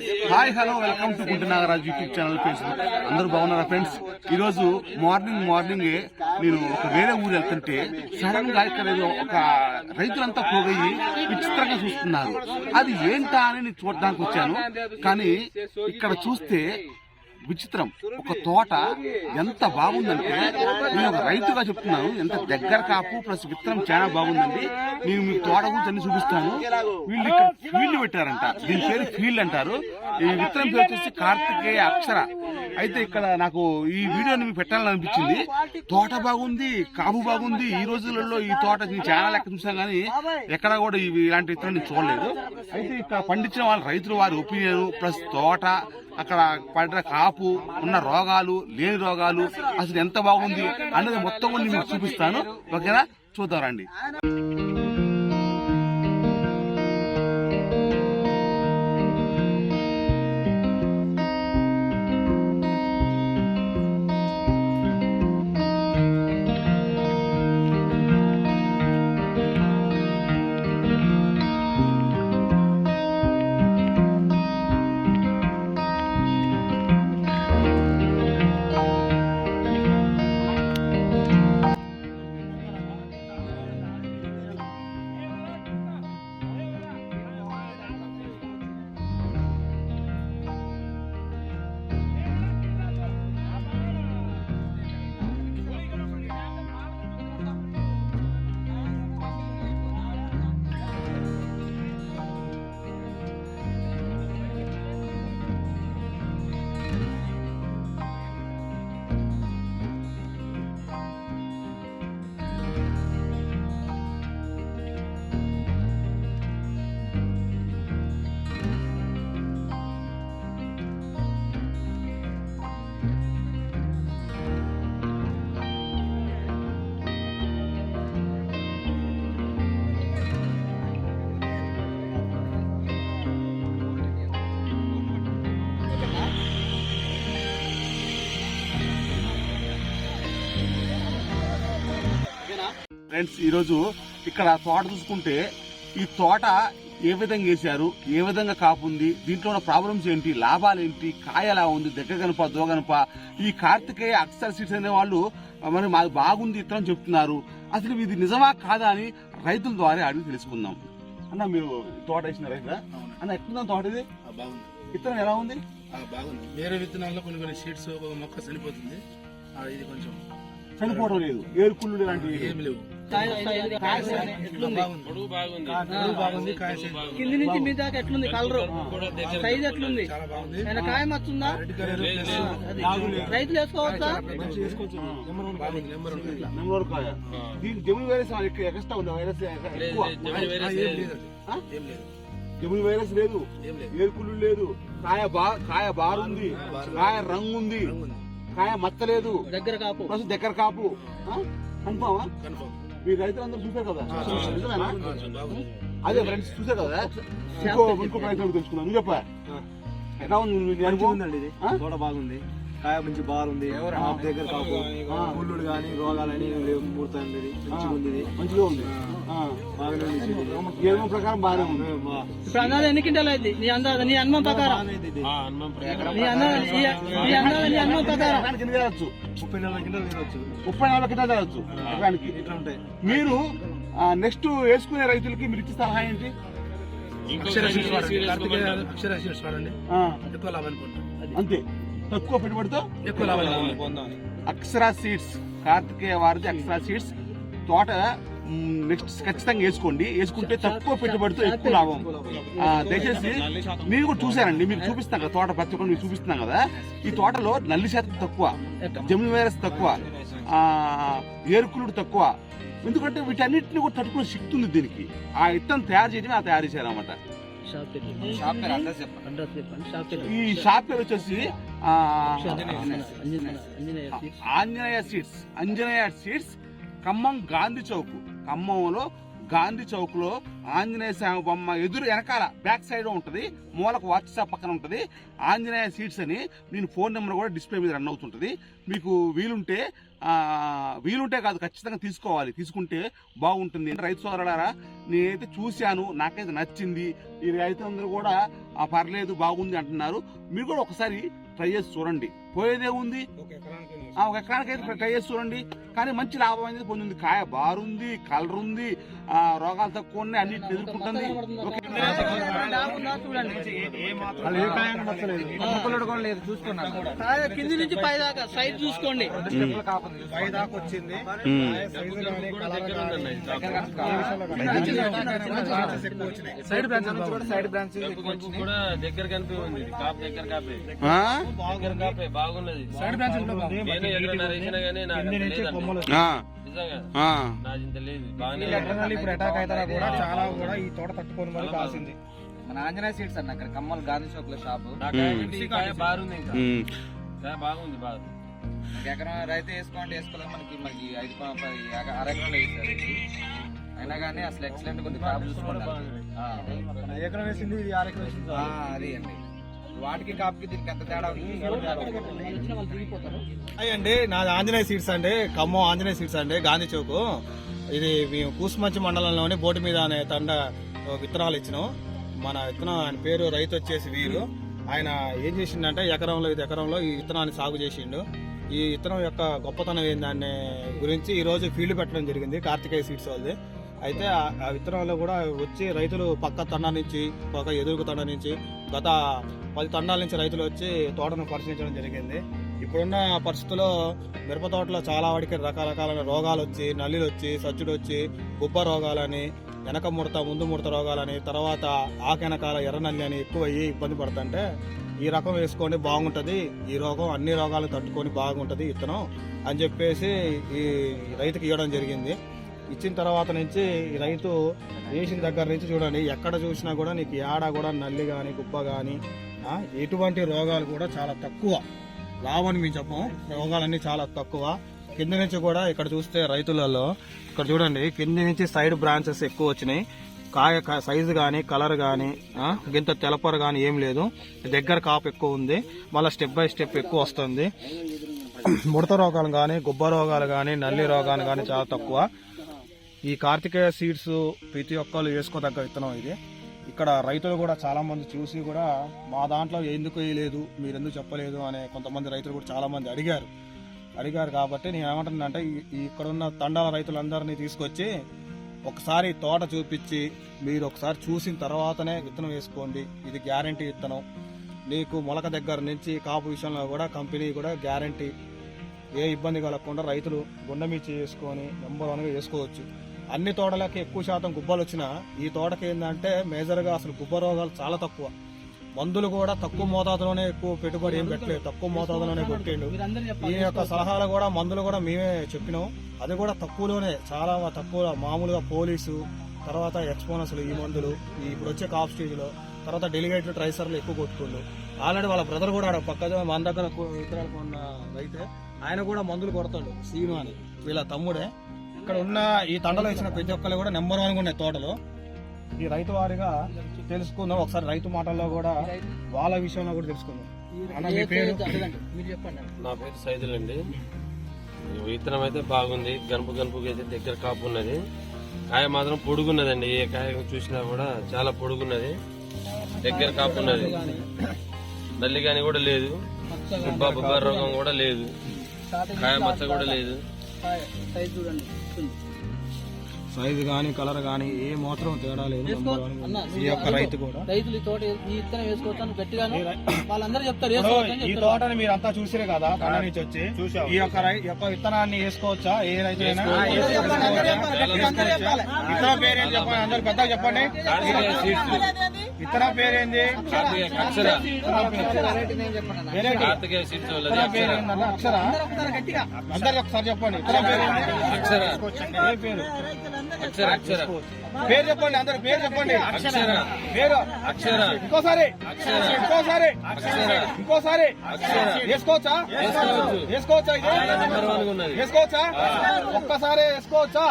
Hi hello welcome to good Nagaraj YouTube channel Facebook అందరూ బాగున్నారా friends ఈరోజు morning morning నేను ఒక వేరే ఊరు వెళ్తుంటే సడన్గా ఇక్కడ ఏదో ఒక రైతులంతా పోగయ్యి విచిత్రంగా చూస్తున్నారు. అది ఏంటా అని నేను చూడడానికి వచ్చాను. కానీ ఇక్కడ చూస్తే విచిత్రం. ఒక తోట ఎంత బాగుందంటే నేను ఒక రైతుగా చెప్తున్నాను ఎంత దగ్గర కాపు ప్లస్ విత్తనం చాలా బాగుందండి. నేను మీకు తోట గురించి అన్ని చూపిస్తాను. వీళ్ళు ఇక్కడ ఫీల్డ్ పెట్టారంట. దీని పేరు ఫీల్డ్ అంటారు. ఈ విత్తనం పేరు వచ్చేసి కార్తికేయ అక్షర. అయితే ఇక్కడ నాకు ఈ వీడియోని మీకు పెట్టాలని అనిపించింది తోట బాగుంది కాపు బాగుంది. ఈ రోజులలో ఈ తోట చాలా లెక్క చూసాను కానీ ఎక్కడ కూడా ఇవి ఇలాంటి నేను చూడలేదు. అయితే ఇక్కడ పండించిన వాళ్ళ రైతులు వారి ఒపీనియన్ ప్లస్ తోట అక్కడ పడిన కాపు ఉన్న రోగాలు లేని రోగాలు అసలు ఎంత బాగుంది అన్నది మొత్తం మీకు చూపిస్తాను. ఓకేనా? చూద్దాం రండి. ఫ్రెండ్స్ ఈరోజు ఇక్కడ తోట చూసుకుంటే ఈ తోట ఏ విధంగా వేశారు ఏ విధంగా కాపుంది దీంట్లో ఉన్న ప్రాబ్లమ్స్ ఏంటి లాభాలు ఏంటి కాయ ఎలా ఉంది దగ్గర కనుప దోగనప ఈ కార్తికేయ అక్షర సీట్స్ అనే వాళ్ళు మరి మాకు బాగుంది ఇతరం చెప్తున్నారు. అసలు ఇది నిజమా కాదా అని రైతుల ద్వారా అడిగి తెలుసుకుందాం. అన్న మీరు తోట వేసిన రైతులా? అన్న ఎట్లుందా తోట ఇది? విత్తనం ఎలా ఉంది? బాగుంది. వేరే విత్తనాల్లో కొన్ని కొన్ని సీడ్స్ మొక్క చనిపోతుంది. ఇది కొంచెం చనిపోవడం లేదు. ఏరుకుళ్ళు ఇలాంటివి. ఏమి లేవు. కింది నుంచి మీ దాకా ఎట్లుంది కలర్ సైజ్ ఎట్లుంది కాయ మచ్చుందా రైతులు వేసుకోవచ్చా ఉంది జమున్ వైరస్ ఎక్స్ట్రా వైరస్ లేదు లేదు వైరస్ లేదు ఏం లేదు కాయ బా కాయ బారుంది కాయ రంగు ఉంది కాయ మచ్చలేదు దగ్గర కాపు దగ్గర కాపు కన్ఫామా కన్ఫామ్ మీ రైతులందరూ చూసారు కదా? అదే ఫ్రెండ్స్ చూసారు కదా? ఇంకో ఇంకో ప్రయత్నం తెలుసుకున్నాను నువ్వు చెప్పా. ఎలా ఉంది అనుభవం? ఉందండి ఇది బాగుంది. కాయ మంచి బాగుంది. ఆకు దగ్గర కాపు. కానీ రోగాలని లేవు. పూర్తయింది మంచిగా ఉంది మంచిగా ఉంది. బాగానే ప్రకారం బాగానే ఉంది. ఆ, బా- ఇప్పుడు అందాజ ఎన్ని క్వింటాలు అయింది? నీ అందాజ నీ ప్రకారం. అందాజ ప్రకారం తేవచ్చు ముప్పై ముప్పై కింద ఇట్లా ఉంటాయి. మీరు నెక్స్ట్ వేసుకునే రైతులకి మీరు ఇచ్చే సలహా ఏంటి? అక్షర అక్షర పొందండి అంతే. తక్కువ పెట్టుబడితో ఎక్కువ లాభాన్ని పొందండి అక్షరా సీడ్స్ కార్తికేయ వారిది అక్షరా సీడ్స్ తోట నెక్స్ట్ ఖచ్చితంగా వేసుకోండి. వేసుకుంటే తక్కువ పెట్టుబడితో ఎక్కువ లాభం. ఆ, దయచేసి మీరు కూడా చూసారండి మీకు చూపిస్తాం కదా తోట ప్రతి ఒక్కరు మీకు చూపిస్తున్నాం కదా. ఈ తోటలో నల్లి శాతం తక్కువ జమిని వైరస్ తక్కువ ఆ, ఏరుకులుడు తక్కువ. ఎందుకంటే వీటన్నిటిని కూడా తట్టుకునే శక్తి ఉంది దీనికి. ఆ ఇత్తనం తయారు చేయడమే ఆ తయారు చేశారు అనమాట షాప్ పేరు అడ్రస్ చెప్పండి. షాప్ పేరు. ఈ షాప్ పేరు వచ్చేసి ఆంజనేయ సీడ్స్ అంజనేయ సీడ్స్ ఖమ్మం గాంధీ చౌక్. ఖమ్మంలో గాంధీ చౌక్లో ఆంజనేయ స్వామి బొమ్మ ఎదురు వెనకాల బ్యాక్ సైడ్ ఉంటది. మూలకు వాట్సాప్ పక్కన ఉంటది. ఆంజనేయ సీట్స్ అని నేను ఫోన్ నెంబర్ కూడా డిస్ప్లే మీద రన్ అవుతుంటది. మీకు వీలుంటే ఆ, వీలుంటే కాదు ఖచ్చితంగా తీసుకోవాలి. తీసుకుంటే బాగుంటుంది. రైతు సోదరులారా నేనైతే చూశాను. నాకైతే నచ్చింది. ఈ రైతులందరూ కూడా ఆ పర్లేదు బాగుంది అంటున్నారు. మీరు కూడా ఒకసారి ట్రై చేసి చూడండి. పోయేదే ఉంది ఆ, ఒక ఎకరానికి అయితే ట్రై చేసి చూడండి. కానీ మంచి లాభం అనేది పొందింది. కాయ బారుంది కలర్ ఉంది ఆ, రోగాలు తక్కువ ఉన్నాయి అన్నిటిని ఎదుర్కొంటుంది ఓకే. చూడండి చూసుకున్నాను కింది నుంచి పై దాకా చూసుకోండి పై దాకా వచ్చింది సైడ్ బ్రాంచ్ కూడా సైడ్ బ్రాంచ్ కూడా దగ్గర కనిపి ఉంది కాపు దగ్గర కాపే ఆ? దగ్గర కాపే బాగున్నది సైడ్ బ్రాంచ్ ఇప్పుడు అటాక్ కూడా చాలా కూడా ఈ తోట తట్టుకొని మరి కాసింది మన ఆంజనేయ సీట్స్ అన్న అక్కడ కమ్మల్ గాంధీ చౌక్లో షాపు బాగుంది ఇంకా. ఉమ్. కాయ బాగుంది బాగా ఒక ఎకరం రైతు వేసుకోండి వేసుకోలేదు మనకి మనకి ఐదు అర ఎకరంలో వేసారు. అయినా కానీ అసలు ఎక్సలెంట్ ఉంది కాపు చూసుకోండి ఆ. ఎకరం వేసింది అది అండి. వాటికి కాపుకి దీనికి ఎంత తేడా అండి నాది ఆంజనేయ సీట్స్ అండి ఖమ్మం ఆంజనేయ సీట్స్ అండి గాంధీ చౌక్. ఇది మేము కూసుమంచి మండలంలోని బోటు మీద అనే తండ విత్తనాలు ఇచ్చినాం. మన విత్తనం ఆయన పేరు రైతు వచ్చేసి వీరు. ఆయన ఏం చేసిండంటే ఎకరంలో ఇది ఎకరంలో ఈ విత్తనాన్ని సాగు చేసిండు. ఈ విత్తనం యొక్క గొప్పతనం ఏందనే గురించి ఈ రోజు ఫీల్డ్ పెట్టడం జరిగింది కార్తికేయ సీడ్స్ వాళ్ళది. అయితే ఆ- విత్తనాల్లో కూడా వచ్చి రైతులు పక్క తండా నుంచి పక్క ఎదురుకు తండా నుంచి గత పది తండాల నుంచి రైతులు వచ్చి తోటను పరిశీలించడం జరిగింది. ఇప్పుడున్న పరిస్థితుల్లో మిరప తోటలో చాలా వాడికి రకరకాలైన రోగాలు వచ్చి నల్లిలు వచ్చి సచ్చుడు వచ్చి గుబ్బ రోగాలని వెనక ముడత ముందు ముడత రోగాలని తర్వాత ఆకెనకాల ఎర్ర నల్లి అని ఎక్కువ అయ్యి ఇబ్బంది పడుతుంటే ఈ రకం వేసుకోండి బాగుంటుంది ఈ రోగం అన్ని రోగాలు తట్టుకొని బాగుంటుంది ఇతను అని చెప్పేసి ఈ రైతుకి ఇవ్వడం జరిగింది. ఇచ్చిన తర్వాత నుంచి రైతు వేసిన దగ్గర నుంచి చూడండి ఎక్కడ చూసినా కూడా నీకు ఏడా కూడా నల్లి కానీ గుబ్బ కానీ ఎటువంటి రోగాలు కూడా చాలా తక్కువ. లాభం మేము చెప్పం రోగాలన్నీ చాలా తక్కువ. కింద నుంచి కూడా ఇక్కడ చూస్తే రైతులలో ఇక్కడ చూడండి కింద నుంచి సైడ్ బ్రాంచెస్ ఎక్కువ వచ్చినాయి. కాయ కా- సైజు కానీ కలర్ కానీ గింత తెలపరు కానీ ఏం లేదు. దగ్గర కాపు ఎక్కువ ఉంది. మళ్ళీ స్టెప్ బై స్టెప్ ఎక్కువ వస్తుంది. ముడత రోగాలు కానీ గుబ్బ రోగాలు కానీ నల్లి రోగాలు కానీ చాలా తక్కువ. ఈ కార్తికేయ సీడ్స్ ప్రతి ఒక్కరు వేసుకోదగ్గ విత్తనం ఇది. ఇక్కడ రైతులు కూడా చాలా మంది చూసి కూడా మా దాంట్లో ఎందుకు వేయలేదు? మీరు ఎందుకు చెప్పలేదు? అనే కొంతమంది రైతులు కూడా చాలా మంది అడిగారు. అడిగారు కాబట్టి నేను ఏమంటున్నానంటే ఇక్కడ ఉన్న తండాల రైతులందరినీ తీసుకొచ్చి ఒకసారి తోట చూపించి మీరు ఒకసారి చూసిన తర్వాతనే విత్తనం వేసుకోండి. ఇది గ్యారంటీ విత్తనం. నీకు మొలక దగ్గర నుంచి కాపు విషయంలో కూడా కంపెనీ కూడా గ్యారంటీ. ఏ ఇబ్బంది కలగకుండా రైతులు గుండమిచ్చి చేసుకొని నెంబర్ వన్గా వేసుకోవచ్చు. అన్ని తోటలకి ఎక్కువ శాతం గుబ్బలు వచ్చినా ఈ తోటకి ఏంటంటే మేజర్గా అసలు గుబ్బ రోగాలు చాలా తక్కువ. మందులు కూడా తక్కువ మోతాదులోనే ఎక్కువ పెట్టుబడి ఏం పెట్టలేదు. తక్కువ మోతాదులోనే కొట్టిండు ఈ యొక్క సలహాలు కూడా మందులు కూడా మేమే చెప్పినాం. అది కూడా తక్కువలోనే చాలా తక్కువ మామూలుగా పోలీసు తర్వాత ఎక్స్పోనస్లు ఈ మందులు ఈ ఇప్పుడు వచ్చే కాప్ స్టేజ్లో తర్వాత డెలిగేటెడ్ ట్రైసర్లు ఎక్కువ కొట్టుకుండు. ఆల్రెడీ వాళ్ళ బ్రదర్ కూడా ఆడ పక్క మన దగ్గర విత్తనాలు కొన్న రైతే ఆయన కూడా మందులు కొడతాడు. సీను అని. వీళ్ళ తమ్ముడే. ఇక్కడ ఉన్న ఈ తండలో ఇచ్చిన ప్రతి ఒక్కరు కూడా నెంబర్ వన్ ఉన్నాయి తోటలో. ఈ రైతు వారిగా తెలుసుకుందాం. ఒకసారి రైతు మాటల్లో కూడా వాళ్ళ విషయంలో కూడా తెలుసుకుందాం. అన్న మీ పేరు? మీరు చెప్పండి. నా పేరు సైదుల్ అండి విత్తనం అయితే బాగుంది. గనుపు గనుపుకి అయితే దగ్గర కాపు ఉన్నది. కాయ మాత్రం పొడుగున్నదండి. ఏ కాయ చూసినా కూడా చాలా పొడుగున్నది. దగ్గర కాపు ఉన్నది. నల్లి కానీ కూడా లేదు. బొబ్బా బొబ్బా రోగం కూడా లేదు. కాయ మచ్చ కూడా లేదు. సైజ్ చూడండి. సైజు గానీ కలర్ గానీ ఏ మాత్రం తేడా లేదు ఈ యొక్క రైతు కూడా. రైతులు ఈ తోట ఈ ఇత్తనం వేసుకోవచ్చాను గట్టిగాను వాళ్ళందరూ చెప్తారు ఈ తోటని మీరు అంతా చూసిరే కదా తండ నుంచి వచ్చి. ఈ యొక్క యొక్క విత్తనాన్ని వేసుకోవచ్చా? ఏ పేరు ఏంటి చెప్పండి అందరు పెద్దగా చెప్పండి. విత్తనం పేరేంది అక్షర ఒకసారి చెప్పండి విత్తనం పేరు ఏంటి? అక్షర ఏ పేరు అక్షర అక్షర పేరు చెప్పండి అందరు పేరు చెప్పండి అక్షర పేరు అక్షర ఇంకోసారి ఇంకోసారి ఇంకోసారి వేసుకోవచ్చా వేసుకోవచ్చు. ఇది వేసుకోవచ్చా ఒక్కసారి వేసుకోవచ్చు